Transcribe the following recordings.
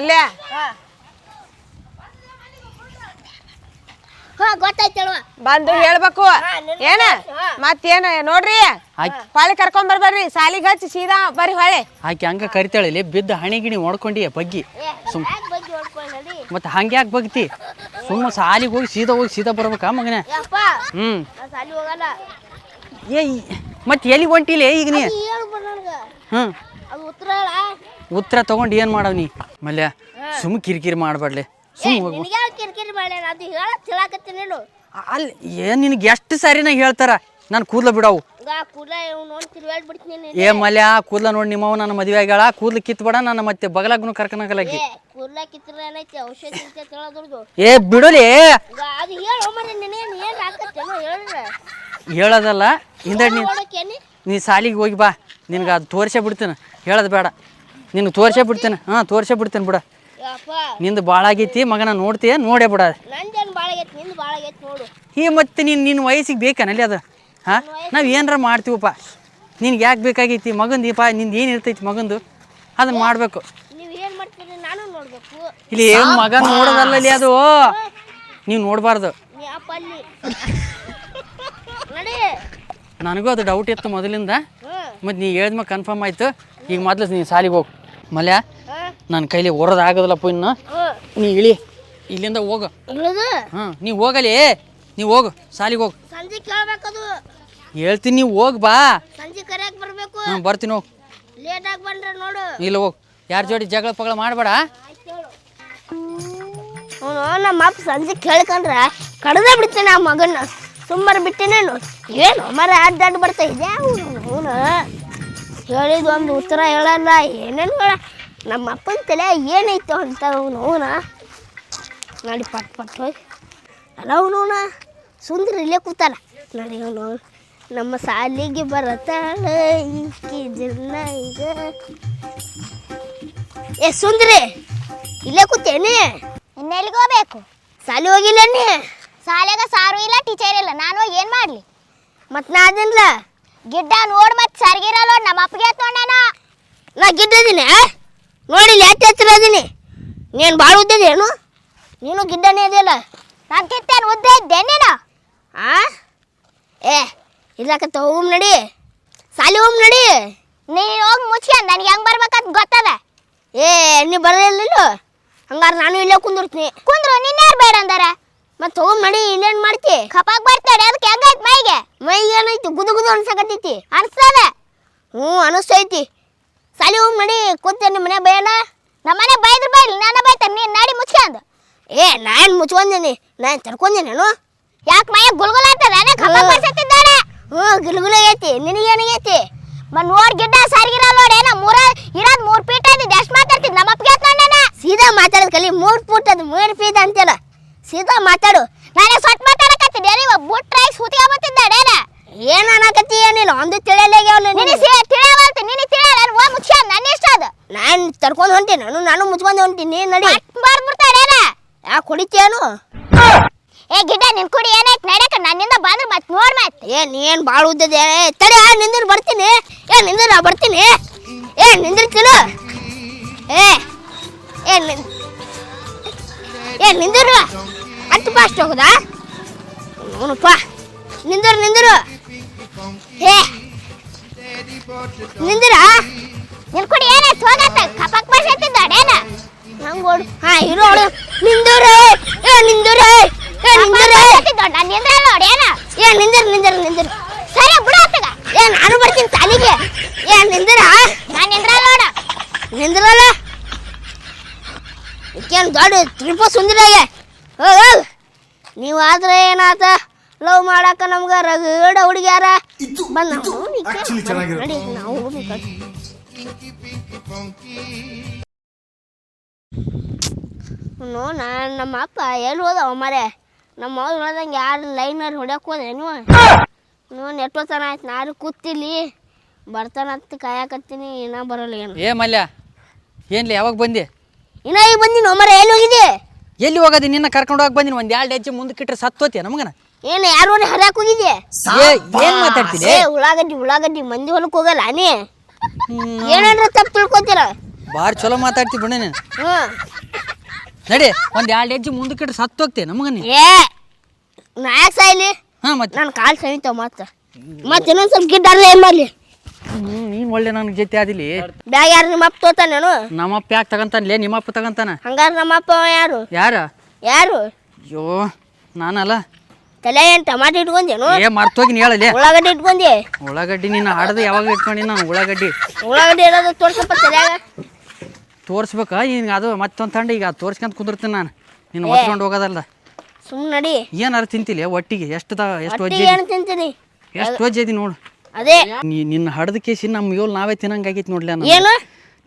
ಮಲ್ಯ ಬಂದು ಹೇಳ್ಬೇಕು. ಏನ? ಮತ್ತೇನ? ನೋಡ್ರಿ. ಹೊಳೆ ಕರ್ಕೊಂಡ್ ಬರ್ಬರ್ರಿ. ಸಾಲಿಗೆ ಹಚ್ಚಿ ಸೀದಾ ಬರ್ರಿ ಹೊಳೆ. ಆಕೆ ಹಂಗ ಕರಿತಾಳೆ ಬಿದ್ದ ಹಣಿ ಗಿಣಿ ಹೊಡ್ಕೊಂಡಿ ಬಗ್ಗಿ. ಸುಮ್ ಯಾಕೆ ಬಗ್ಗೆ ಹೊಡ್ಕೊಂಡು ಮತ್ತೆ ಹಂಗೆ ಯಾಕೆ ಬಗ್ತಿ? ಸುಮ್ಮ ಸಾಲಿಗೆ ಹೋಗಿ ಸೀದಾ ಹೋಗಿ ಸೀದಾ ಬರ್ಬೇಕಾ ಮಗನ? ಹ್ಮ್. ಹ್ಞೂ ಸಾಲಿ ಹೋಗಲ್ಲ. ಏ ಮತ್ತೆ ಎಲ್ಲಿ ಹೊಂಟಿಲ್ಲ ಈಗ ನೀ? ಹ್ಮ್. ಅದು ಉತ್ತರ ತಗೊಂಡು ಏನು ಮಾಡವ್ ನೀ? ಮಲ್ಯ ಸುಮ್ ಕಿರಿಕಿರಿ ಮಾಡಬಾಡ್ಲೆ. ಸುಮ್ ಹೋಗು. ನಿನಗೆ ಕಿರಿಕಿರಿ ಮಾಡ್ಯಾನ ಅದು ಹೇಳ ತಿಳಾಕತ್ತೀನಿ ನೀನು. ಅಲ್ಲಿ ಏನು ನಿನಗೆ ಎಷ್ಟು ಸಾರಿ ನಾ ಹೇಳ್ತಾರ? ನಾನು ಕೂದ್ಲ ಬಿಡವು. ನೋಡಿ ಬಿಡ್ತೀನಿ ಏ ಮಲ್ಯ ಕೂದ್ಲ ನೋಡಿ ನಿಮ್ಮವ ನನ್ನ ಮದುವೆ ಆಗ್ಯಾಳ. ಕೂದ್ಲು ಕಿತ್ಬೇಡ ನಾನು ಮತ್ತೆ ಬಗಲಾಗ್ನು ಕರ್ಕನಾಗಲಾಗಿ. ಏ ಕೂದಲ ಕಿತ್ರ ಏನೈತಿ? ಔಷಧಿ ಅಂತ ಹೇಳೋದ್ರದ್ದು ಏ ಬಿಡುಲಿ. ಈಗ ಅದು ಹೇಳು ಮನೆ ನಿನೇನು ಏನು ಹಾಕತ್ತೇನೋ ಹೇಳಿದ್ರೆ. ಹೇಳೋದಲ್ಲ. ಹಿಂದೆ ನೀ? ನೀ ಸಾಲಿಗೆ ಹೋಗಿ ಬಾ. ನಿನ್ಗೆ ಅದು ತೋರಿಸೇ ಬಿಡ್ತೇನೆ. ಹೇಳೋದು ಬೇಡ. ನಿನ್ಗೆ ತೋರ್ಸೇ ಬಿಡ್ತೇನೆ. ಹಾಂ ತೋರ್ಸೇ ಬಿಡ್ತೇನೆ ಬಿಡ. ನಿಂದು ಭಾಳ ಆಗೈತಿ ಮಗನ ನೋಡ್ತೀಯ ನೋಡೇ ಬಿಡ. ಈ ಮತ್ತೆ ನೀನು ನಿನ್ನ ವಯಸ್ಸಿಗೆ ಬೇಕನಲ್ಲಿ ಅದು? ಹಾಂ ನಾವು ಏನಾರ ಮಾಡ್ತೀವಪ್ಪ. ನಿನ್ಗೆ ಯಾಕೆ ಬೇಕಾಗೈತಿ? ಮಗಂದು ಪಾ ನಿಂದು ಏನು ಇರ್ತೈತಿ ಮಗಂದು? ಅದನ್ನ ಮಾಡಬೇಕು. ಇಲ್ಲಿ ಏನು ಮಗ ನೋಡೋದಲ್ಲ ಇಲ್ಲಿ ಅದು? ನೀವು ನೋಡಬಾರ್ದು. ನೀ ನನಗೂ ಅದು ಡೌಟ್ ಇತ್ತು ಮೊದಲಿಂದ. ಮತ್ತೆ ನೀ ಹೇಳಿದ್ಮ ಕನ್ಫರ್ಮ್ ಆಯ್ತು. ಈಗ ಮೊದಲು ನೀನು ಸಾಲಿಗೆ ಹೋಗು. ಮಲ್ಯ ನನ್ನ ಕೈಲಿ ಹೊರೋದು ಆಗೋದಿಲ್ಲಪ್ಪ ಇನ್ನು. ನೀ ಇಳಿ. ಇಲ್ಲಿಂದ ಹೋಗು. ನೀ ಹಾಂ ನೀವು ಹೋಗಲಿ. ನೀ ಹೋಗು ಸಾಲಿಗೆ ಹೋಗು. ಹೇಳ್ತೀನಿ ನೀವು ಹೋಗಿ ಬಾ. ಹಾಂ ಬರ್ತೀನಿ ಹೋಗು. ನೋಡು. ಇಲ್ಲ ಹೋಗು. ಯಾರ ಜೋಡಿ ಜಗಳ ಪಗಳ ಮಾಡಬೇಡ. ನಮ್ಮ ಅಪ್ಪ ಸಂಜೆ ಕೇಳ್ಕೊಂಡ್ರೆ ಕಡದೇ ಬಿಡ್ತೇನೆ ಆ ಮಗನ ಸುಮ್ಮನೆ ಬಿಟ್ಟೇನೇನು ಏನು? ಮರ ಅಡ್ಡಾಡ್ ಬರ್ತಾ ಇದೆ ಅವನು ಹೇಳಿದ ಒಂದು ಉತ್ತರ ಹೇಳಲ್ಲ. ಏನೇನು ಹೇಳ ನಮ್ಮ ಅಪ್ಪನ ತಲೆ ಏನೈತು ಅಂತ ಅವನು ಅವನ ನೋಡಿ ಪಟ್ ಪಟ್ ಹೋಗಿ ಅಲ್ಲ ಅವನು ಸುಂದರ ಇಲ್ಲೇ ಕೂತಾನ. ನೋಡಿ ಅವನು ನಮ್ಮ ಸಾಲಿಗೆ ಬರತಾಳ ಈಕಿ ಜನ ಈಗ. ಏ ಸುಂದ್ರಿ ಇಲ್ಲೇ ಕೂತೇನೆ ಇನ್ನೆಲ್ಲಿಗೆ ಹೋಗ್ಬೇಕು ಸಾಲಿ ಹೋಗಿಲ್ಲ ನೀ ಶಾಲೆಗ ಸಾರು ಇಲ್ಲ ಟೀಚರ್ ಇಲ್ಲ. ನಾನು ಹೋಗಿ ಮಾಡಲಿ ಮಾಡ್ಲಿ? ಮತ್ ನಾ ಅದಿನ್ಲ? ಗಿಡ್ಡ ನೋಡ್ ಮತ್ ಸರ್ಗಿರಲ್ಲ ನಮ್ಮ ಅಪ್ಪಗೆ ತೊಂಡನ ನಾ ಗಿಡ್ಡದೀನಿ ನೋಡಿ ಯಾಕೆ ಹತ್ರ ಅದೀನಿ ನೀನು ಭಾಳ ಉದ್ದದೇನು ನೀನು ಗಿಡ್ಡನೇ ಅದಿಲ್ಲ ನಾನು ಕಿತ್ತೇನು ಉದ್ದ ಇದ್ದೆ ನೀನು ಆ? ಏ ಇರ್ಲಾಕತ್ತ ಹೋಗಮ್ ನಡಿ. ಸಾಲಿ ಹೋಗಮ್ ನಡಿ. ನೀ ಹೋಗಿ ಮುಚ್ಚಿ ನನಗೆ ಹೆಂಗೆ ಬರ್ಬೇಕಂತ ಗೊತ್ತದ? ಏ ನೀ ಬರಲಿಲ್ಲ ಹಂಗಾರೆ ನಾನು ಇಲ್ಲೇ ಕುಂದಿರ್ತೀನಿ. ಕುಂದ್ರು ನಿನ್ನ ಯಾರು ಬೇಡ ಅಂದಾರ? ಮತ್ತೆ ತಗೊಂಡ್ ನಡಿ ಇನ್ನೇನ್ ಮಾಡ್ತಿ? ಕಪಾಕ್ ಬರ್ತಾರೆ ಅದಕ್ಕೆ ಹೆಂಗಾಯ್ತು ಮೈಗೆ? ಮೈ ಏನಾಯ್ತು ಗುದು ಗುದು ಅನ್ಸಕತ್ತೈತಿ. ಅನ್ಸ್ತದ ಹ್ಞೂ ಅನಿಸ್ತೈತಿ. ಸಾಲಿ ಹೋಗಮ್ ನಡಿ ಕೂತೆ ನಿಮ್ಮ ಮನೆ ನಮ್ಮ ನಮ್ಮನೆ ಬೈದ್ರು ಬೈಲಿ ನಾನು ಬೈತಾನೆ ನೀನು ನಾಡಿ ಮುಚ್ಕೊಂಡ್? ಏ ನಾನು ಮುಚ್ಕೊಂದಿನಿ ನಾನು ತರ್ಕೊಂದಿನೇನು ಯಾಕೆ ಮೈಯ ಗುಲ್ಗುಲ್ ಅದೇ ಕಪಾಕ್ ಬರ್ಸತ್ತಿದ್ದಾಳೆ ಹ್ಞೂ ಗುಲ್ಗುಲ ಐತಿ ನಿನಗೇನಾಗೈತಿ ಮನ್ ನೋಡ್ ಗಿಡ್ಡ ಸಾರಿಗಿರ ನೋಡಿ ಏನ ಮೂರ ಇರೋದ್ ಮೂರ್ ಫೀಟ್ ಇದ್ದಿದ್ದು ಎಷ್ಟು ಮಾತಾಡ್ತಿದ್? ನಮ್ಮ ಅಪ್ಪಗೆ ಸೀದಾ ಮಾತಾಡೋದು ಕಲಿ ಮೂರ್ ಫೂಟ್ ಅದು ಮೂರ್ ಫೀಟ್ ಅಂತೆಲ್ಲ ಸೀದಾ ಮಾತಾಡು. ನಾನೇ ಸೊಟ್ ಮಾತಾಡಕತ್ತಿದ್ದೆ ನೀವು ಬುಟ್ ರೈಸ್ ಹುತ್ತಿಗೆ ಬತ್ತಿದ್ದಾಡೇನ ಏನು? ಅನ್ನಕತ್ತಿ ಏನಿಲ್ಲ ಒಂದು ತಿಳಿಯಲ್ಲಾಗ್ಯಾವ ನಿನ್ನ ಸೇ ತಿಳಿಯವಲ್ತಿ ನಿನಗೆ ತಿಳಿಯಲ್ಲ ಓ ಮುಚ್ಚ ನನ್ನ ಇಷ್ಟ ಅದು. ನಾನು ತರ್ಕೊಂಡು ಹೊಂಟೀನಿ ನಾನು ನಾನು ಮುಚ್ಕೊಂಡು ಹೊಂಟೀನಿ ನೀನು ನಡಿ. ಬರ್ಬಿಡ್ತಾಡೇನ ಯಾ ಕುಡಿತೇನು ಏ ಗಿಡ್ಡ ನಿನ್ ಕುಡಿ ಏನಾಯ್ತು? ನಡ್ಯಕ ನನ್ನಿಂದ ಬಂದ್ರೆ ಮತ್ ನೋಡ್ ಮತ್. ನೀ ಏನು ಭಾಳ ಉದ್ದದೆ ತಡಿ ಆ ನಿಂದ್ರ ಬರ್ತೀನಿ. ಏ ನಿಂದ್ರ ನಾ ಬರ್ತೀನಿ. ಏ ನಿಂದಿರ್ತಿಲ್ಲ ಏ ಏ ನಿನ್ ಏ ನಿಂದಿರು ಹತ್ತು ಫಾಸ್ಟ್ ಹೋಗುದಾ? ಅವನಪ್ಪ ನಿಂದರು ನಿಂದರು. ಏ ನಿಂದಿರ? ನಿಲ್ಕೊಡಿ ಏನೇ ಏನೈತ್ ಹೋಗತ್ತ ಕಪಕ್ ಬರ್ಸತ್ತಿದ್ದಾಡೇನ ಹಂಗ ಓಡು. ಹಾ ಇರು ಅವಳು. ನಿಂದರು. ಏ ನಿಂದರು. ಏ ನಿಂದರು. ನಿಂದ್ರ ನೋಡಿ ಏನ? ಏ ನಿಂದಿರು ನಿಂದಿರು ನಿಂದಿರು. ಸರಿ ಬಿಡು ಅತ್ತಗ ಏ ನಾನು ಬರ್ತೀನಿ ಸಾಲಿಗೆ ಏ ನಿಂದಿರ? ನಾನು ನಿಂದ್ರ ನೋಡ ನಿಂದ್ರಲ್ಲ? ಏನ್ ದೊಡ್ಡ ತ್ರಿಪ ಸುಂದರಾಗೆ ಹೋಗ್ ಹೋಗ್. ನೀವು ಆದ್ರೆ ಏನಾತ? ಲವ್ ಮಾಡಾಕ ನಮ್ಗೆ ರಗಡ ಹುಡುಗ್ಯಾರ. ಬಂದ ನಡಿ ನಾವು ನೋ ನಾನು ನಮ್ಮ ಅಪ್ಪ ಎಲ್ಲಿ ಹೋದವ ಮರೆ ನಮ್ಮ ಅವ್ರು ಹೇಳ್ದಂಗೆ ಯಾರು ಲೈನಲ್ಲಿ ಹೊಡ್ಯಕ್ಕೆ ಹೋದೆ ನೀವು? ನೆಟ್ವರ್ಕ್ ಚೆನ್ನಾಗಿತ್ತು ಆಯ್ತು ನಾನು ಕೂತಿಲ್ಲಿ. ಬರ್ತಾನಂತ ಕಾಯಕತ್ತೀನಿ ಇನ್ನೂ ಬರಲ್ಲ ಏನು. ಏ ಮಲ್ಯ ಏನ್ಲಿ ಯಾವಾಗ ಬಂದಿ? ಇನ್ನ ಈಗ ಬಂದಿನ ಮರ ಎಲ್ಲಿ ಹೋಗಿದೆ ಎಲ್ಲಿ ಹೋಗದಿ? ನಿನ್ನ ಕರ್ಕೊಂಡು ಹೋಗಿ ಬಂದಿನಿ. ಒಂದು ಎರಡು ಹೆಜ್ಜೆ ಮುಂದಕ್ಕೆ ಇಟ್ಟರೆ ಸತ್ತೋತಿಯ ನಮಗನ? ಏನು ಯಾರು ಹರ್ಯಾಕ್ ಹೋಗಿದ್ದೆ ಏನು ಮಾತಾಡ್ತೀನಿ ಏ ಉಳ್ಳಾಗಡ್ಡಿ ಉಳ್ಳಾಗಡ್ಡಿ ಮಂದಿ ಹೊಲಕ್ಕೆ ಹೋಗಲ್ಲ ನೀ? ಏನಂದ್ರೆ ತಪ್ಪು ತಿಳ್ಕೊತೀರ? ಬಾರಿ ಚಲೋ ಮಾತಾಡ್ತಿ ಬಿಡ ನೀನು. ಹ್ಞೂ ನಡಿ ಒಂದು ಎರಡು ಹೆಜ್ಜೆ ಮುಂದಕ್ಕೆ ಇಟ್ಟರೆ ಸತ್ತು ಹೋಗ್ತೆ ನಮಗ ನೀ ಏ ನಾ ಯಾಕೆ ಸಾಯ್ಲಿ? ಹಾಂ ಮತ್ತೆ? ನನ್ನ ಕಾಲು ಸಹಿತಾವ ಮತ್ತೆ. ಮತ್ತೆ ಇನ್ನೊಂದು ಸ್ವಲ್ಪ ಗಿಡ್ಡ ಏನು ಮಾಡಲಿ? ನೀನು ಒಳ್ಳೆ ನನಗೆ ಜೊತೆ ಆದಿಲಿ. ಬ್ಯಾಗ್ ಯಾರು ನಿಮ್ಮಪ್ಪ ತೋತಾನೇನು ನಮ್ಮಪ್ಪ ಯಾಕೆ ತಗಂತಾನಲೇ ನಿಮ್ಮಪ್ಪ ತಗಂತಾನ? ಹಂಗಾರೆ ನಮ್ಮ ಅಪ್ಪ ಅವ ಯಾರು? ಯಾರ? ಯಾರು? ಅಯ್ಯೋ ನಾನಲ್ಲ. ತಲೆ ಏನು ಟಮಾಟೆ ಇಟ್ಕೊಂಡೇನು ಏ ಮರ್ತೋಗಿ ನೀ ಹೇಳಲೇ ಉಳ್ಳಾಗಡ್ಡಿ ಇಟ್ಕೊಂಡಿ ಉಳ್ಳಾಗಡ್ಡಿ ನೀನು ಹಾಡ್ದು ಯಾವಾಗ ಇಟ್ಕೊಂಡಿ ನಾನು ಉಳ್ಳಾಗಡ್ಡಿ? ಉಳ್ಳಾಗಡ್ಡಿ ಇರೋದು ತೋರ್ಸಪ್ಪ ತಲೆಯಾಗ? ತೋರ್ಸ್ಬೇಕಾ? ಈಗ ಅದು ಮತ್ತೊಂದು ತಂಡ ಈಗ ತೋರ್ಸ್ಕೊಂತ ಕುಂದಿರ್ತೀನಿ ನಾನು. ನೀನು ಒತ್ಕೊಂಡು ಹೋಗೋದಲ್ಲ. ಸುಮ್ಮನೆ ನಡಿ. ಏನಾರು ತಿಂತಿಲ್ಲ ಒಟ್ಟಿಗೆ? ಎಷ್ಟು ಎಷ್ಟು ಒಜ್ಜೆ ಏನು ತಿಂತೀನಿ? ಎಷ್ಟು ಒಜ್ಜೆ ಐತಿ ನೋಡು. ಅದೇ. ನೀ ನಿನ್ನ ಹಡದ ಕೇಸಿ ನಮ್ಮ ಯೋಲ್ ನಾವೇ ತಿನ್ನಂಗಾಗೈತಿ ನೋಡ್ಲಿ ಏನು?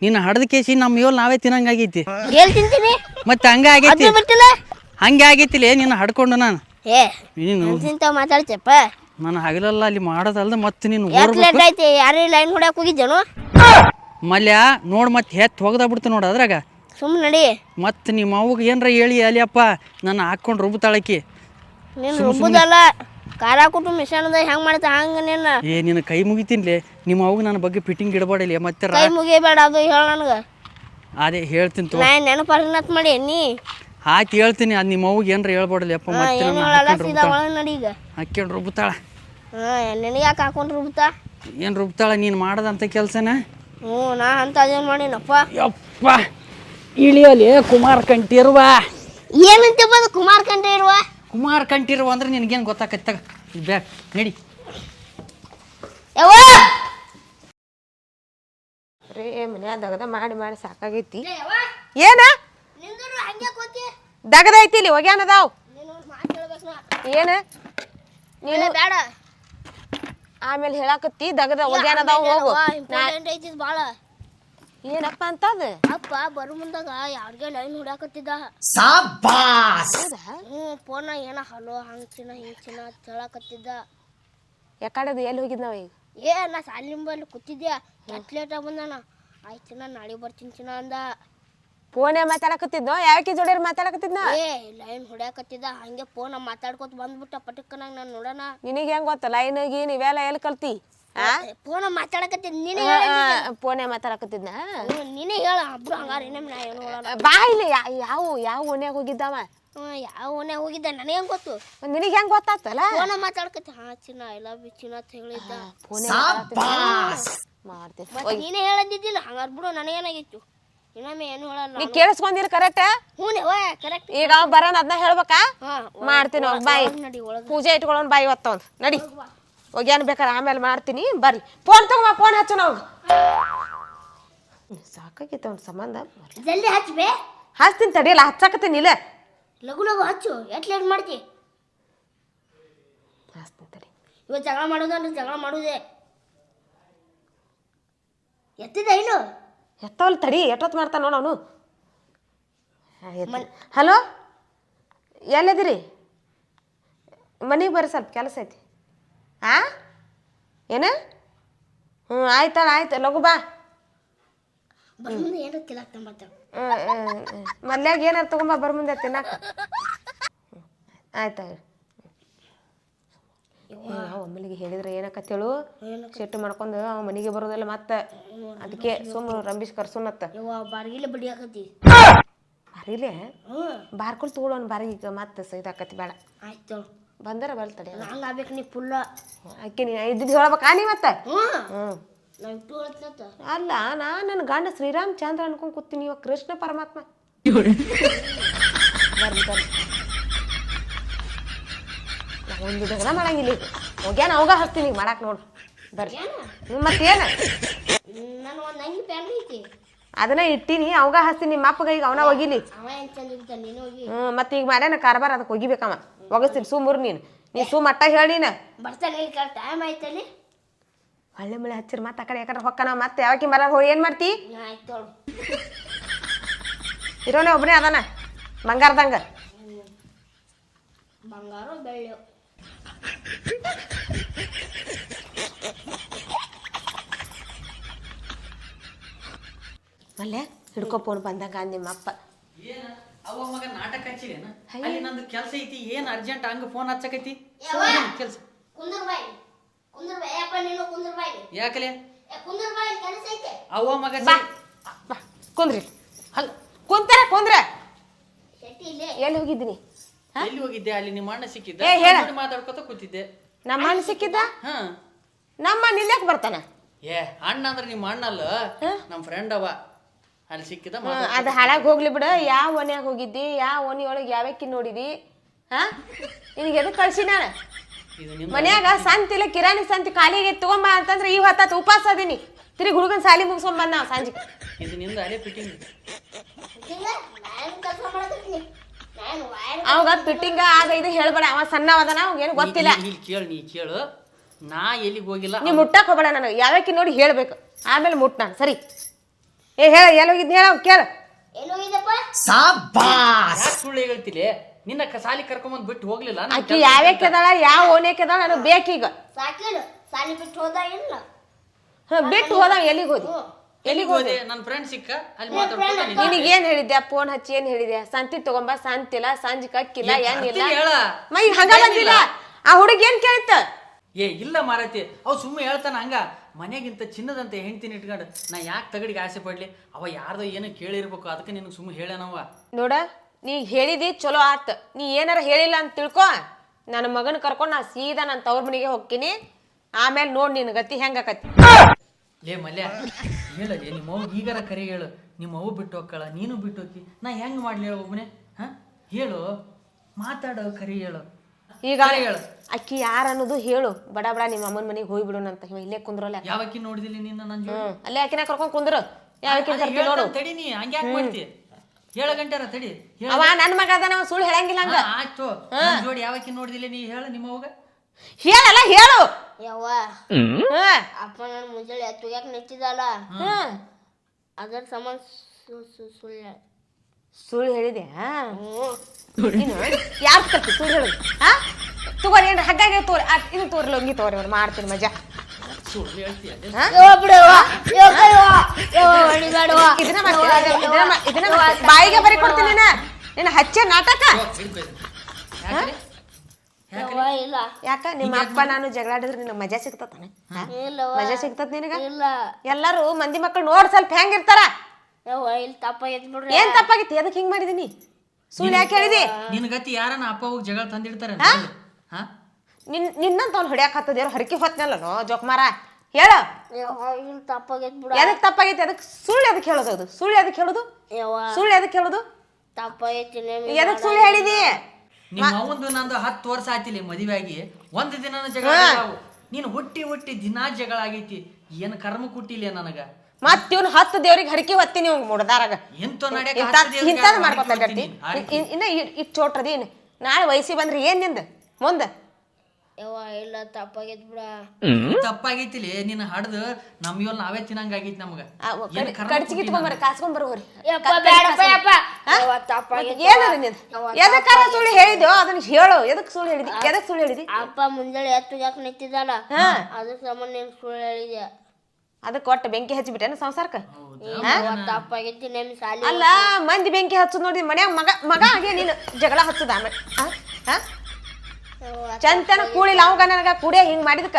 ನಿನ್ನ ಹಡದ ಕೇಸಿ ನಮ್ಮ ಯೋಲ್ ನಾವೇ ತಿನ್ನಂಗಾಗೈತಿ. ಎಲ್ಲಿ ತಿಂತೀನಿ? ಮತ್ತೆ ಹಂಗ ಆಗೈತಿ. ಅದು ಬಿಟ್ಟಿಲ್ಲ? ಹಂಗೆ ಆಗೈತಿಲೇ ನಿನ್ನ ಹಡ್ಕೊಂಡು ನಾನು. ಏ ನೀನು. ತಿಂತಾವ ಮಾತಾಡ್ತೇಪ್ಪ ನಾನು ಹಗಲಲ್ಲ ಅಲ್ಲಿ ಮಾಡೋದಲ್ದ ಮತ್ತೆ ನೀನು ಐತಿ ಯಾರು ಲೈನ್ ಹೊಡ್ಯಾಕ ಹೋಗಿದ್ದೇನು? ಮಲ್ಯ ನೋಡ್ ಮತ್ತೆ ಹೆತ್ ಹೋಗದ ಬಿಡ್ತು ನೋಡು ಅದ್ರಾಗ. ಸುಮ್ಮನೆ ನಡಿ. ಮತ್ತೆ ನಿಮ್ಮ ಅವ್ಗೆ ಏನರ ಹೇಳಿ ಅಲಿಯಪ್ಪ. ನನ್ನ ಹಾಕೊಂಡು ರುಬ್ತಾಳಕಿ ನೀನು ರುಬ್ಬುದಲ್ಲ. ಖಾರ ಕೊಟ್ಟು ಮಿಷನ್ದ ಹೆಂಗ್ ಮಾಡ್ತಾ ಹಂಗ ನಿನ್ನ? ಏ ನಿನ್ನ ಕೈ ಮುಗಿತೀನ್ಲೆ ನಿಮ್ಮ ಅವಾಗ ನನ್ನ ಬಗ್ಗೆ ಫಿಟ್ಟಿಂಗ್ ಇಡಬಾಡಿಲ್ಲ ಮತ್ತೆ ಕೈ ಮುಗಿಬೇಡ ಅದು ಹೇಳ ನನಗೆ. ಅದೇ ಹೇಳ್ತೀನಿ ತೋ. ನಾ ನೆನಪರ್ನತ್ ಮಾಡಿ ನೀ. ಆಯ್ತು ಹೇಳ್ತೀನಿ ಅದು ನಿಮ್ಮ ಅವ್ಗೆ ಏನರ ಹೇಳ್ಬಾಡಲಿ ಅಪ್ಪ ಮತ್ತೆ ಏನು ಹೇಳಲ್ಲ ಸೀದಾ ರುಬ್ತಾಳ. ಒಳಗೆ ನಡಿ ಈಗ. ಹಾಕ್ಕೊಂಡು ರುಬ್ತಾಳ. ಹಾಂ ನಿನಗೆ ಯಾಕೆ ಹಾಕೊಂಡು ರುಬ್ತಾ? ಏನು ರುಬ್ತಾಳ ನೀನು ಮಾಡದಂತ ಕೆಲಸನ? ಹ್ಞೂ ನಾ ಅಂತ ಅದೇನು ಮಾಡಿನಪ್ಪ? ಯಪ್ಪ ಇಳಿಯಲಿ ಕುಮಾರ್ ಕಂಠೀರುವ ಏನಂತ ಬಂದು ಕುಮಾರ್ ಕಂಠಿ ಇರುವ? ಕುಮಾರ್ ಕಂಠಿರುವ ಅಂದ್ರೆ ನಿನಗೇನು ಗೊತ್ತಾಕೈತೆ ತಗ ನಡಿ. ಯವ್ವ! ರೇ ಮನ್ಯಾಗ ದಗದ ಮಾಡಿ ಮಾಡಿ ಸಾಕಾಗೈತಿ. ಏನ? ದಗದ ಐತಿ ಇಲ್ಲಿ ಒಗ್ಯಾನದಾವ್ ನೀನು ಮಾತು ಹೇಳ್ಬೇಕು ನಾ ಏನ? ನೀನು ಬೇಡ. ಆಮೇಲೆ ಹೇಳಾಕತ್ತಿ ದಗದ ಒಗ್ಯಾನದಾವ್ ಹೋಗು ಇಂಪಾರ್ಟೆಂಟ್ ಅಂತ ಏನಪ್ಪ ಅಂತದ? ಅಪ್ಪ ಬರು ಮುಂದಾಗ ಯಾರ್ಗೆ ಲೈನ್ ಹೊಡ್ಯಾಕತ್ತಿದ್ದ. ಸಾಬಾಸ್! ಹ್ಞೂ ಫೋನ ಏನ ಹಲೋ ಹಂಗೆ ಚಿನ್ನ ಹಿಂಗೆ ಚಿನ್ನ ಅಂತ ಹೇಳಕತ್ತಿದ್ದ. ಯಾಕಡೆದು ಎಲ್ಲಿ ಹೋಗಿದ್ ನಾವ್ ಈಗ? ಏ ನಾ ಸಾಲಿಂಬಲ್ಲಿ ಕೂತಿದ್ದೆ. ಎಷ್ಟು ಲೇಟಾಗಿ ಬಂದಾನ ಆಯ್ತು ಚಿನ್ನ ನಾಳೆ ಬರ್ತೀನಿ ಚಿನ್ನ ಅಂದ. ಫೋನೇ ಮಾತಾಡಕತ್ತಿದ್ನೋ? ಯಾಕೆ ಜೋಡಿಯರ್ ಮಾತಾಡಕತ್ತಿದ್ನ? ಏ ಲೈನ್ ಹೊಡ್ಯಾಕತ್ತಿದ್ದ. ಹಂಗೆ ಫೋನ ಮಾತಾಡ್ಕೊತ ಬಂದ್ಬಿಟ್ಟ ಪಟಕ್ಕನಾಗ ನಾನು ನೋಡೋಣ. ನಿನಗೆ ಹೆಂಗ್ ಗೊತ್ತ? ಲೈನ್ ಗೀನ್ ಇವೆಲ್ಲ ಎಲ್ಲಿ ಕಲ್ತಿ? ಫೋನ ಮಾತಾಡಕತ್ತಿದ್ ನೀನೇ ಫೋನೇ ಮಾತಾಡಕತ್ತಿದ್ನ? ನೀನೇ ಹೇಳ ಅಬ್ರು ಹಂಗಾರ ಇನ್ನೊಮ್ಮೆ ನಾ ಏನು ಹೇಳಲ್ಲ ಬಾ ಇಲ್ಲಿ ಯಾ- ಯಾವ ಯಾವ ಓನ್ಯಾಗ ಹೋಗಿದ್ದಾವ? ಯಾವ ಓನ್ಯಾಗ ಹೋಗಿದ್ದ ನನಗೆ ಹೆಂಗ್ ಗೊತ್ತು? ನಿನಗೆ ಹೆಂಗ್ ಗೊತ್ತಾತಲ್ಲ ಫೋನ ಮಾತಾಡಕತ್ತಿ. ಹಾ ಚಿನ್ನ ಐ ಲವ್ ಯು ಚಿನ್ನ ಅಂತ ಹೇಳಿದ್ದ. ಫೋನೇ ಮಾಡ್ತೀನಿ. ನೀನೇ ಹೇಳದಿದ್ದಿಲ್ಲ? ಹಂಗಾರ ಬಿಡು ನನಗೇನಾಗಿತ್ತು ಇನ್ನೊಮ್ಮೆ ಏನು ಹೇಳಲ್ಲ ನೀ ಕೇಳಿಸ್ಕೊಂಡಿರ ಕರೆಕ್ಟ್ ಹ್ಞೂ ಕರೆಕ್ಟ್ ಈಗ ಅವ್ ಬರೋನ್ ಅದನ್ನ ಹೇಳ್ಬೇಕಾ? ಹಾ ಮಾಡ್ತೀನಿ ಬಾಯ್. ಪೂಜೆ ಇಟ್ಕೊಳ್ಳೋನ್ ಬಾಯಿ ಇವತ್ತೊಂದು. ನಡಿ. ಹೋಗ್ಯಾನ ಬೇಕಾರೆ ಆಮೇಲೆ ಮಾಡ್ತೀನಿ. ಬರ್ರಿ. ಫೋನ್ ತಗೊಂಬ ಫೋನ್ ಹಚ್ಚು ನಾವು ಸಾಕಾಗಿತ್ತು ಅವ್ನ ಸಂಬಂಧ. ಜಲ್ದಿ ಹಚ್ಬೇ ಹಚ್ತೀನಿ ತಡಿಯಲ್ಲ ಹಚ್ಚಾಕತ್ತೀನಿ ಇಲ್ಲ. ಲಘು ಲಘು ಹಚ್ಚು ಎಟ್ ಲೇಟ್ ಮಾಡ್ತಿ? ಹಚ್ತೀನಿ ತಡಿ. ಇವತ್ತು ಜಗಳ ಮಾಡೋದು ಅಂದ್ರೆ ಜಗಳ ಮಾಡೋದೇ. ಎತ್ತಿದ ಇನ್ನು? ಎತ್ತವಲ್ ತಡಿ ಎಷ್ಟೊತ್ತು ಮಾಡ್ತಾನ ನೋಡ ಅವನು. ಹಲೋ ಎಲ್ಲಿದ್ದೀರಿ? ಮನೆಗೆ ಬರ್ರಿ ಸ್ವಲ್ಪ ಕೆಲಸ ಐತಿ. ಆ? ಏನ? ಹ್ಞೂ ಆಯ್ತಲ್ಲ ಆಯ್ತು. ಲಗು ಬಾ. ಮನ್ಯಾಗ ಮಲ್ಯಾಗ ಏನಾರು ತಗೊಂಬ ಬರ್ ಮುಂದೆ ತಿನ್ನಾಕ. ಆಯ್ತು ಒಮ್ಮಲಿಗೆ ಹೇಳಿದ್ರೆ ಏನಕತ್ತೇಳು ಸೆಟ್ ಮಾಡ್ಕೊಂಡು ಅವ ಮನೆಗೆ ಬರೋದಿಲ್ಲ ಮತ್ತೆ. ಅದಕ್ಕೆ ಸುಮ್ಮನೆ ರಂಬಿಸ್ ಕರ್ಸುನತ್ತ. ಬಾರ್ಗಿಲೆ ಬಡಿಯಾಕತ್ತಿ ಬಾರಿಲೆ ಹ್ಞೂ ಬಾರ್ಕೊಲ್ ತಗೊಳ್ಳೋನ್ ಬಾರಿಗೆ ಮತ್ತೆ ಇದಾಕತಿ ಬೇಡ. ಆಯ್ತು ಬಂದರ ಬರ್ತಡೆ ಹಂಗೆ ಆಗ್ಬೇಕು ನೀ ಫುಲ್ಲ ಅಕ್ಕಿ ನೀ ಇದ್ದಿದ್ದು ಹೇಳ್ಬೇಕಾ? ನೀ ಮತ್ತೆ? ಹ್ಞೂ. ಹ್ಞೂ ನಾ ಇಟ್ಟು ಹೇಳ್ತಂತ ಅಲ್ಲ ನಾ ನನ್ನ ಗಂಡ ಶ್ರೀರಾಮ್ ಚಂದ್ರ ಅನ್ಕೊಂಡ್ ಕೂತೀನಿ. ಇವಾಗ ಕೃಷ್ಣ ಪರಮಾತ್ಮ. ಬರ್ರಿ ನಾ ಒಂದು ದಗದ ಮಾಡಂಗಿಲ್ಲ ಈಗ ಹೋಗ್ಯಾನ ಅವಾಗ ಹಚ್ತೀನಿ. ಈಗ ಮಾಡಾಕ್ ನೋಡು. ಬರ್ರಿ. ಹ್ಞೂ ಮತ್ತೇನ? ನಾನು ಒಂದು ಅಂಗಿ ಪ್ಯಾಂಟ್ ಐತಿ. ಅದನ್ನ ಇಟ್ಟಿನಿ. ಅವಾಗ ಹಚ್ತೀನಿ. ನಿಮ್ಮ ಅಪ್ಪಗ ಈಗ ಅವನ ಹೋಗಿಲಿ. ಅವ ಏನು ಚಂದ ಇರ್ತಾನೆ ನೀನು ಹೋಗಿ. ಹ್ಞೂ ಮತ್ತೆ ಈಗ ಮಾಡ್ಯಾನ ಕಾರ್ಬಾರ್ ಅದಕ್ಕೆ ಒಗಿಬೇಕಮ್ಮ ಒಗಸ್ತೀನಿ ಸುಮ್ಮರು ನೀನು. ನೀ ಸುಮ್ಮ ಮಟ್ಟ ಹೇಳಿ ನೀನು. ಬರ್ತಾನೆ ಇಲ್ಲಿ ಟೈಮ್ ಆಯ್ತಲ್ಲಿ? ಹೊಳ್ಳೆ ಮಳೆ ಹಚ್ಚಿರ ಮತ್ತೆ ಆ ಕಡೆ ಯಾಕಡೆ ಹೊಕ್ಕನ ಮತ್ತೆ ಯಾವಕ್ಕೆ ಮರ ಹೋಗಿ ಏನು ಮಾಡ್ತಿ? ಆಯ್ತು ಇರೋನೇ ಒಬ್ಬನೇ ಅದಾನ ಬಂಗಾರದಂಗ. ಬಂಗಾರ ಬೆಳ್ಳಿ. ಅಲ್ಲೇ ಹಿಡ್ಕೊ ಫೋನ್ ಬಂದಂಗ ನಿಮ್ಮ ಅಪ್ಪ ಏನ? ಅವ ಮಗ ನಾಟಕ ಹಚ್ಚಿದೇನ? ಅಲ್ಲಿ ನಂದು ಕೆಲಸ ಐತಿ ಏನ್ ಅರ್ಜೆಂಟ್ ಹಂಗ ಫೋನ್ ಹಚ್ಚಕೈತಿ ಕೆಲಸ. ಕುಂದ್ರ ಬಾಯಿ ಕುಂದ್ರ ಬಾಯಿ ಅಪ್ಪ ನೀನು ಕುಂದ್ರ ಬಾಯಿ ಯಾಕಲೆ? ಅವ ಬಾಯಿ ಕೆಲಸ ಐತೆ. ಅವ್ವ ಮಗ ಬಾ ಸರಿ. ಬಾ ಕುಂದ್ರಿ. ಅಲ್ಲ ಕುಂತಾರ ಕುಂದ್ರ. ಎಲ್ಲಿ ಹೋಗಿದ್ದೀನಿ? ಎಲ್ಲಿ ಹೋಗಿದ್ದೆ? ಅಲ್ಲಿ ನಿಮ್ಮ ಅಣ್ಣ ಸಿಕ್ಕಿದ್ದ? ಮಾತಾಡ್ಕೊತ ಕೂತಿದ್ದೆ. ನಮ್ಮ ಅಣ್ಣ ಸಿಕ್ಕಿದ್ದ? ಹಾ. ನಮ್ಮ ನಿಲ್ಯಾಕ ಬರ್ತಾನ? ಏ ಅಣ್ಣ ಅಂದ್ರೆ ನಿಮ್ಮ ಅಣ್ಣ ಅಲ್ಲ? ನಮ್ಮ ಫ್ರೆಂಡ್ ಅವ. ಅಲ್ಲಿ ಸಿಕ್ಕಿದ ಅದು ಹಾಳಾಗ್ ಹೋಗ್ಲಿ ಬಿಡ. ಯಾವ ಓನ್ಯಾಗ ಹೋಗಿದ್ದಿ? ಯಾವ ಓಣಿ ಒಳಗ್ ಯಾವ್ಯಾಕಿ ನೋಡಿದಿ? ಹಾ? ನಿನಗೆ ಎದಕ್ಕೆ ಕಳ್ಸಿ ನಾನು? ಇದು ಮನ್ಯಾಗ ಸಂತಿ ಇಲ್ಲ ಕಿರಾಣಿ ಸಂತಿ ಖಾಲಿಗೆ ತಗೊಂಬ ಅಂತಂದ್ರೆ ಈ ಹೊತ್ತ ಉಪವಾಸ ಅದೀನಿ. ತಿರುಗಿ ಹುಡುಗನ ಸಾಲಿ ಮುಗಿಸ್ಕೊಂಡ್ ಬಂದ ನಾವು ಸಂಜೆ ಇದು ನಿಂದ ಅದೇ ಫಿಟ್ಟಿಂಗ್ ಅವಾಗ ಫಿಟ್ಟಿಂಗ ಆಗ ಇದು ಹೇಳ್ಬೇಡ. ಅವ ಸಣ್ಣವದನ ಅವಾಗ ಏನು ಗೊತ್ತಿಲ್ಲ. ಇಲ್ಲಿ ಕೇಳು ನೀ ಕೇಳು. ನಾ ಎಲ್ಲಿಗೆ ಹೋಗಿಲ್ಲ? ನೀ ಮುಟ್ಟಕ್ ಹೋಗ್ಬೇಡ ನನಗೆ. ಯಾವ್ಯಾಕಿ ನೋಡಿ ಹೇಳ್ಬೇಕು. ಆಮೇಲೆ ಮುಟ್ ನಾನು. ಸರಿ. ಏ ಹೇಳ ಎಲ್ಲಿ ಹೋಗಿದ್ನಿ ಹೇಳ ಕೇಳ. ಹೋಗಿದ್ದಪ್ಪ? ಯಾಕೆ ಸುಳ್ಳು ಹೇಳ್ತಿಲೆ ನಿನ್ನ ಕ- ಸಾಲಿ ಕರ್ಕೊಂಬಂದ್ ಬಿಟ್ಟು ಹೋಗ್ಲಿಲ್ಲ? ಅಕ್ಕಿ ಆಕಿ ಕೇದಾಳ ಅದಾಳ ಯಾವ ಓನ್ಯಾಕಿ ಅದಾಳ ನನಗೆ ಬೇಕೀಗ ಸಾಕಿಲ್ಲ ಸಾಲಿ ಬಿಟ್ಟು ಹೋದ ಇಲ್ಲ ಹ್ಮ್, ಬಿಟ್ಟು ಹೋದ ಎಲ್ಲಿಗೆ ಹೋದಿ? ಎಲ್ಲಿಗೆ ಹೋದೆ? ನನ್ನ ಫ್ರೆಂಡ್ ಸಿಕ್ಕ ಅಲ್ಲಿ ಮಾತಾಡ್ತೀನಿ ನಿನಗೆ ಏನು ಹೇಳಿದ್ದೆ ಫೋನ್ ಹಚ್ಚಿ ಏನ್ ಹೇಳಿದ್ಯಾ? ಸಂತಿ ತಗೊಂಬ ಸಂತಿಲ್ಲ ಸಂಜೆ ಕಕ್ಕಿಲ್ಲ ಏನಿಲ್ಲ ತರ್ತೀನಿ ಹೇಳ. ಮೈ ಹಂಗ ಬಂದಿಲ್ಲ? ಆ ಹುಡುಗ ಏನ್ ಕೇಳಿತ್ತ ಏ ಇಲ್ಲ ಮಾರತಿ. ಅವ್ ಸುಮ್ಮನೆ ಹೇಳ್ತಾನ ಹಂಗ. ಮನೆಗಿಂತ ಚಿನ್ನದಂತೆ ಹೆಂಡ್ತಿನ ಇಟ್ಕೊಂಡು ನಾ ಯಾಕೆ ತಗಡಿಗೆ ಆಸೆ ಪಡ್ಲಿ? ಅವ ಯಾರ್ದೋ ಏನೋ ಕೇಳಿರ್ಬೇಕು ಅದಕ್ಕೆ ನಿನಗೆ ಸುಮ್ಮನೆ ಹೇಳ್ಯಾನವ ನೋಡ ನೀ ಹೇಳಿದಿ ಚಲೋ ಆತ್. ನೀ ಏನಾರ ಹೇಳಿಲ್ಲ ಅಂತ ತಿಳ್ಕೊ. ನನ್ನ ಮಗನ ಕರ್ಕೊಂಡು ನಾ ಸೀದಾ ನನ್ನ ತವ್ರ ಮನೆಗೆ ಹೋಗ್ತೀನಿ. ಆಮೇಲೆ ನೋಡಿ ನಿನ್ನ ಗತಿ ಹೆಂಗಾಕತಿ ಲೇ ಮಲ್ಯ ಹೇಳಲಿ ನಿಮ್ಮ ಅವ್ಗ ಈಗಾರ ಕರೆ ಹೇಳು. ನಿಮ್ಮ ಅವು ಬಿಟ್ಟು ಹೋಗ್ಕಳ ನೀನು ಬಿಟ್ಟು ಹೋಗಿ. ನಾ ಹೆಂಗ್ ಮಾಡ್ಲಿ ಹೇಳು ಒಬ್ಬನೇ ಹ? ಹೇಳು ಮಾತಾಡೋ ಕರೆ ಹೇಳು. ಈಗ ಕರೆ ಹೇಳು. ಅಕ್ಕಿ ಯಾರ ಅನ್ನೋದು ಹೇಳು. ಬಡ ಬಡ ನಿಮ್ಮ ಅಮ್ಮನ ಮನೆಗೆ ಹೋಗಿ ಬಿಡೋಣಂತ. ಇವ ಇಲ್ಲೇ ಕುಂದ್ರಲ್ಲ. ಯಾವಕ್ಕಿ ನೋಡಿದಿಲ್ಲ ನಿನ್ನ ನನ್ನ ಜೋಡಿ? ಹ್ಮ್. ಅಲ್ಲೇ ಆಕಿನ ಕರ್ಕೊಂಡು ಕುಂದ್ರು. ಯಾವಕ್ಕೆ ಅದೇ ಕರ್ತಿ ನೋಡು. ತಡಿ ನೀ ಹಂಗ್ಯಾಕ್ ಮಾಡ್ತಿ? ಹೇಳ ಗಂಟೆರ ತಡಿ. ಹೇಳ ಅವ ನನ್ನ ಮಗ ಅದಾನ ಅವ ಸುಳ್ಳು ಹೇಳಂಗಿಲ್ಲ ಹಂಗ. ಆಯ್ತು. ನನ್ ಜೋಡಿ ಯಾವಕ್ಕಿ ನೋಡಿದಿಲ್ಲ ನೀ ಹೇಳು ನಿಮ್ಮ ಅವ್ಗ. ಹೇಳಲ್ಲ ಹೇಳು. ಯವ್ವ ಅಪ್ಪ ನಾನು ಮುಂಜಾನೆ ಎತ್ತುಗ್ಯಾಕ ನಿಂತಿದ್ದಲ್ಲ ಹ್ಮ್. ಅದರ ಸಂಬಂಧ ಸು- ಸು- ಸುಳ್ಳು ಹೇಳ್- ಸುಳ್ಳು ಹೇಳಿದೆ ಹಾ ನೀನು ಯಾರು ಕರ್ತಿ? ಸುಳ್ಳು ಹೇಳುದು ಹಾ? ತಗೋರಿ ಏನ್ರ ಹಗ್ಗಾಗೆ ತೋರಿ. ಆ, ಇದು ತೋರಿ ಲೊಂಗಿ ತೋರಿ ಅವ್ರು ಮಾಡ್ತೀನಿ ಮಜಾ. ಇದನ್ನ ಮಾಡ್ತೀನಿ ಇದನ್ನ ಮಾ- ಇದನ್ನ ಮಾಡ್ತೀನಿ. ಬಾಯಿಗೆ ಬರೀ ಕೊಡ್ತೀನಿ ನೀನ. ಹಚ್ಚೆ ನಾಟಕ? ಇಲ್ಲ. ಯಾಕ? ನಿಮ್ಮ ಅಪ್ಪ ನಾನು ಜಗಳಾಡಿದ್ರೆ ನಿನಗೆ ಮಜಾ ಸಿಗ್ತತಾನೆ ಇಲ್ಲವ್ವ ಮಜಾ ಸಿಗ್ತದ ನಿನಗ? ಇಲ್ಲ. ಎಲ್ಲಾರು ಮಂದಿ ಮಕ್ಕಳು ನೋಡ್ ಸ್ವಲ್ಪ ಹೆಂಗಿರ್ತಾರ ಯವ್ವ ಇಲ್ಲಿ ಬಿಡ್ರಿ. ಏನ್ ತಪ್ಪಾಗಿತ್ತು ಎದಕ್ ಹಿಂಗ್ ಮಾಡಿದೀನಿ? ಸುಳ್ಳು ಯಾಕೆ ಹೇಳಿದಿ? ನಿನ್ ಗತಿ ಯಾರನ ಅಪ್ಪ ಹೋಗಿ ಜಗಳ ತಂದಿಡ್ತಾರೆ ಹಾ? ನಿನ್ ನಿನ್ನಂತ ಅವ್ನು ಹೊಡ್ಯಾಕ ಹತ್ತದ? ಹರಕಿ ಹೊತ್ನಲ್ಲ ನೋ ಜೋಕ್ಮಾರ ಹೇಳ. ಇಲ್ಲಿ ತಪ್ಪಾಗೈತಿ ಬಿಡ. ಎದಕ್ ತಪ್ಪಾಗೈತಿ? ಅದಕ್ ಸುಳ್ಳು ಎದಕ್ ಹೇಳೋದು ಅದು? ಸುಳ್ಳು ಎದಕ್ ಹೇಳೋದು? ಯವ್ವ. ಸುಳ್ಳು ಅದಕ್ಕೆ ಹೇಳೋದು? ತಪ್ಪಾಗೈತಿ ಎದಕ್ ಸುಳ್ಳು ಹೇಳಿದಿ? ನಿಮ್ಮ ಅವಂದು ನಂದು ಹತ್ತು ವರ್ಷ ಆಯ್ತಿಲ್ಲ ಮದುವೆ ಆಗಿ ಒಂದು ದಿನ ಜಗಳ ಆಗಿಲ್ಲ ನೀನು ಹುಟ್ಟಿ ಹುಟ್ಟಿ ದಿನಾ ಜಗಳ ಆಗೈತಿ. ಏನು ಕರ್ಮ ಕೊಟ್ಟಿಲ್ಲ ನನಗ? ಮತ್ ಇವ್ನು ಹತ್ತು ದೇವ್ರಿಗೆ ಹರಕೆ ಹೊತ್ತೀನಿ ಇವ್ನು ಮುಡ್ದಾರಾಗ. ಎಂತೋ ಇಂಥ ಇಂಥದ್ದು ಮಾಡ್ಕೊತಾ ಇರ್ತಿ ಇನ್ನ ಇಟ್ ಚೋಟ್ರದಿ ಇನ್ನು ನಾಳೆ ವಯಸ್ಸಿ ಬಂದ್ರೆ ಏನ್ನಿಂದ? ಮುಂದ. ಯವ್ವ ಇಲ್ಲ ತಪ್ಪಾಗೈತಿ ಬಿಡ. ತಪ್ಪಾಗೈತಿಲಿ ನಿನ್ನ ಹಡ್ದು ನಮ್ ಇವ್ ನಾವೇ ತಿನ್ನಂಗಾಗೈತಿ ನಮ್ಗ. ಏನ್ ಕರ್ಮ ಕಡ್ಚಿಗೆ ಇಟ್ಕೊಂಬರ ಕಾಸ್ಕೊಂಡ್ ಬರೋ ಹೋರಿ ಯಪ್ಪ ಬೇಡಪ್ಪ ಯಪ್ಪ. ಯವ್ವ ತಪ್ಪಾಗೈತಿ ಏನದು ನಿಂದ? ಎದಕ್ಕಾರ ಸುಳ್ಳು ಹೇಳಿದ್ಯೋ? ಅದನ್ನ ಹೇಳು ಎದಕ್ ಸುಳ್ಳು ಹೇಳಿದಿ? ಎದಕ್ ಸುಳ್ಳು ಹೇಳಿದಿ? ಅಪ್ಪ ಮುಂಜಾನೆ ಯಾಕೆ ನಿಂತಿದ್ದಲ್ಲ ಅದಕ್ಕೆ ಸಂಬಂಧ ನೀನು ಸುಳ್ಳು ಹೇಳಿದ್ಯಾ? ಅದಕ್ಕೆ ಒಟ್ಟು ಬೆಂಕಿ ಹಚ್ಚಿಬಿಟ್ಟೇನ ಸಂಸಾರಕ್ಕ? ತಪ್ಪಾಗೈತಿ ನಿಮ್ ಸಾಲಿ ಅಲ್ಲ ಮಂದಿ ಬೆಂಕಿ ಹಚ್ಚುದ್ ನೋಡಿ ಮನ್ಯಾಗ ಮಗ ಮಗ ಆಗಿ ನೀನು ಜಗಳ ಹಚ್ಚುದ ಆಮೇಲೆ. ಹಾ? ಚಂತನ ಕೂಡಿಲ್ಲ ಅವಾಗ ನನಗ ಕೂಡಿ ಹಿಂಗ್ ಮಾಡಿದಕ್ಕ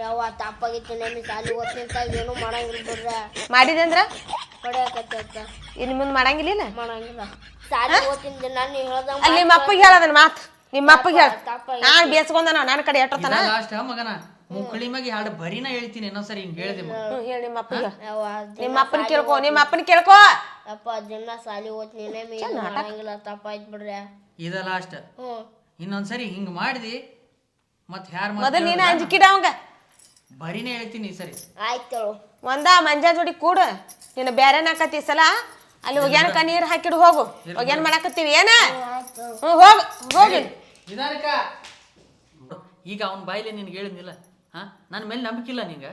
ಯವ್ವ ತಪ್ಪಾಗಿತ್ತು ನಿಮ್ ಸಾಲಿ ಓದ್ತಿಂತ ಏನು ಮಾಡಂಗಿಲ್ಲ ಬಿಡ್ರ. ಮಾಡಿದೆ ಅಂದ್ರ ಹೊಡೆಯಕತ್ತ ಇನ್ ಮುಂದ್ ಮಾಡಂಗಿಲ್ಲ ಮಾಡಂಗಿಲ್ಲ. ಸಾಲಿ ಓದ್ತಿನ ನಾನು ನೀ ಹೇಳ್ದಂಗ ಅಲ್ಲಿ ನಿಮ್ಮ ಅಪ್ಪಗೆ ಹೇಳದನ್ ಮಾತ್. ನಿಮ್ಮ ಅಪ್ಪಗೆ ಹೇಳ. ನಾನ್ ಬೇಸ್ಕೊಂಡ ನನ್ನ ಕಡೆ ಎಟ್ಟರ್ತಾನ ಲಾಸ್ಟ್ ಮಗನ ಮುಕ್ಕಳಿ ಮಗಿ ಹಾಡು ಬರೀನ ಹೇಳ್ತೀನಿ ಇನ್ನೊಂದ್ಸರಿ ಹಿಂಗ್ ಹೇಳಿದೆ ಹೇಳಿ ನಿಮ್ಮ ಅಪ್ಪಗೆ ನಿಮ್ಮ ಅಪ್ಪನ ಕೇಳ್ಕೊ ನಿಮ್ಮ ಅಪ್ಪನ ಕೇಳ್ಕೊ. ಅಪ್ಪ ದಿನ ಸಾಲಿ ಓದ್ತೀನಿ ಏನು ಮಾಡಂಗಿಲ್ಲ ತಪ್ಪಾಯ್ತು ಬಿಡ್ರಿ. ಇದ ಲಾಸ್ಟ್ ಹ್ಞೂ ಇನ್ನೊಂದ್ಸರಿ ಹಿಂಗೆ ಮಾಡಿದಿ ಮತ್ ಯಾರ ಮೊದಲು ನೀನು ಅಂಜಿಕಿಡ ಅವಂಗ. ಬರೀನೇ ಹೇಳ್ತೀನಿ ಈ ಸರಿ. ಆಯ್ತು ಒಂದ ಮಂಜಾ ಜೋಡಿ ಕೂಡ. ನೀನು ಬೇರೆ ನಾಕತಿ ಸಲ. ಅಲ್ಲಿ ಒಗ್ಯಾನಕ ನೀರು ಹಾಕಿಡು ಹೋಗು. ಒಗ್ಯಾನ ಮಾಡಾಕತ್ತೀವಿ. ಏನ? ಹ್ಞೂ ಹೋಗು ಹೋಗಿ. ನಿಧಾನಕ್ಕ. ಈಗ ಅವನ ಬಾಯಿಲೆ ನಿನ್ಗೆ ಹೇಳಿದ್ನಿಲ್ಲ. ಹಾ? ನನ್ನ ಮೇಲೆ ನಂಬಿಕೆ ಇಲ್ಲ ನಿಂಗ.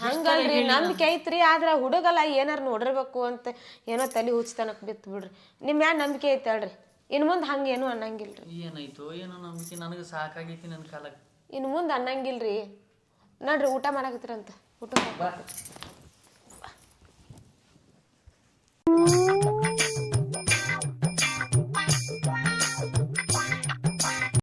ಹಂಗಲ್ರಿ ನಂಬಿಕೆ ಐತ್ರಿ ಆದ್ರ ಹುಡುಗಲ್ಲ ಏನಾರ ನೋಡಿರ್ಬೇಕು ಅಂತ ಏನೋ ತಲೆ ಹುಚ್ಚತನಕ್ ಬಿತ್ತು ಬಿಡ್ರಿ. ನಿಮ್ಮ ಮ್ಯಾಲ ನಂಬಿಕೆ ಐತೆ ಹೇಳ್ರಿ. ಇನ್ ಮುಂದ್ ಹಂಗ ಏನು ಅನ್ನಂಗಿಲ್ರಿ. ಏನಾಯ್ತು? ಏನೋ ನಂಬಿಕೆ? ನನಗೆ ಸಾಕಾಗೈತಿ ನನ್ನ ಕಾಲಕ್ಕೆ ಇನ್ ಮುಂದ್ ಅನ್ನಂಗಿಲ್ರಿ. ನೋಡ್ರಿ ಊಟ ಮಾಡಾಕತ್ತೀರಂತ. ಊಟ ಬಾ.